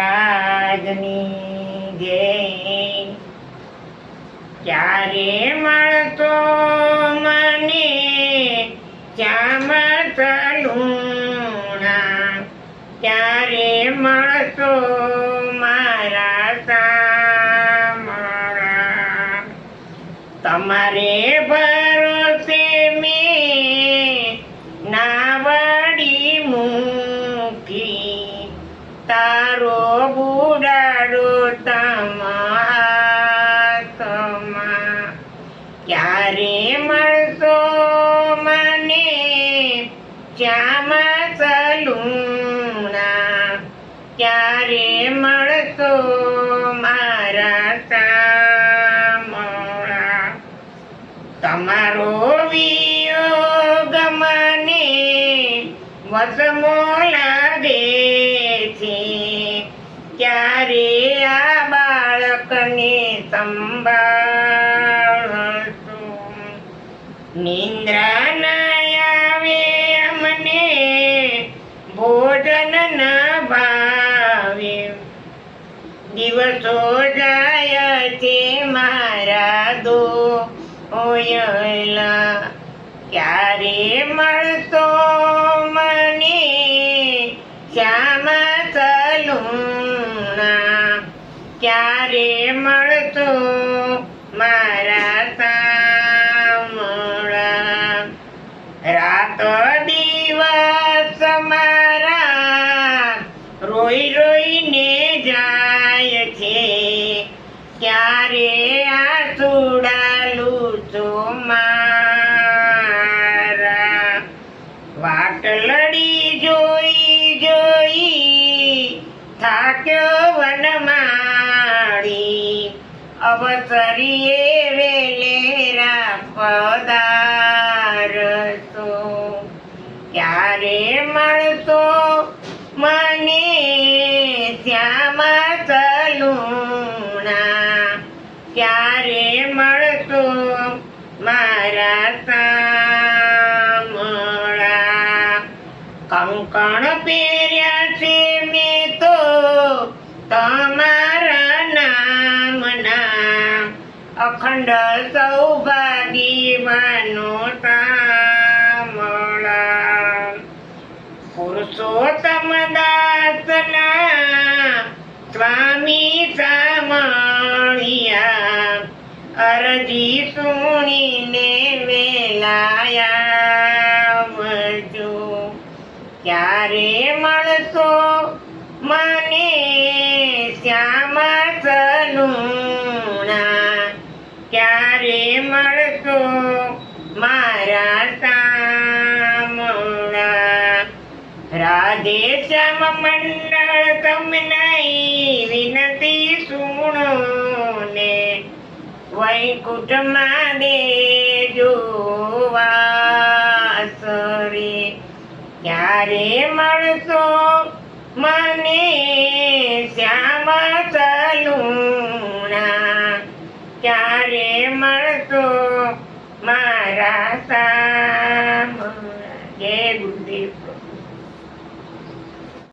મહારાજની જય ક્યારે મળતો મને ચામત લુણા ક્યારે મળતો મારા તમારે ભાઈ તારો બુડાડો તમા ક્યારે મળતો મને? શ્યામ સલુણા, ક્યારે મળતો મારા સામળા તમારો વિયોગ મને વસમો નિંદ્રા ના આવે અમને ભોજન ના ભાવે. દિવસો જાય છે મારા દો ઓયલા ક્યારે મળતો મને? શ્યામ ક્યારે મળતો મારા સામળા રાતો દિવસ મારા રોઈ રોઈને જાય છે. ક્યારે આસુડા લૂછો મારા? વાટ લડી જોઈ જોઈ થાક્યો વનમાળી. અવસરીએ વેલેરા પધારતો ક્યારે મળતો? મને શ્યામા સલુણા ક્યારે મળતો? મારા સામળા. કંકણ પહેર્યા છે મેં તમારા નામના અખંડ સૌભાગી માનો સામળા પુરુષોત્તમ દાસના સ્વામી સામળિયા. અરજી સુણીને વેલાયા વજો ક્યારે મળશો મને સલુણા ક્યારે મળશો મારા સામળા રાધે શ્યામ મંડળ તમને વિનતી સુણો ને વૈકુંઠમાં દેજો વાસરે. ક્યારે મળશો મને સલુણા ક્યારે મળશો મારા સામ? જય ગુરુદેવ.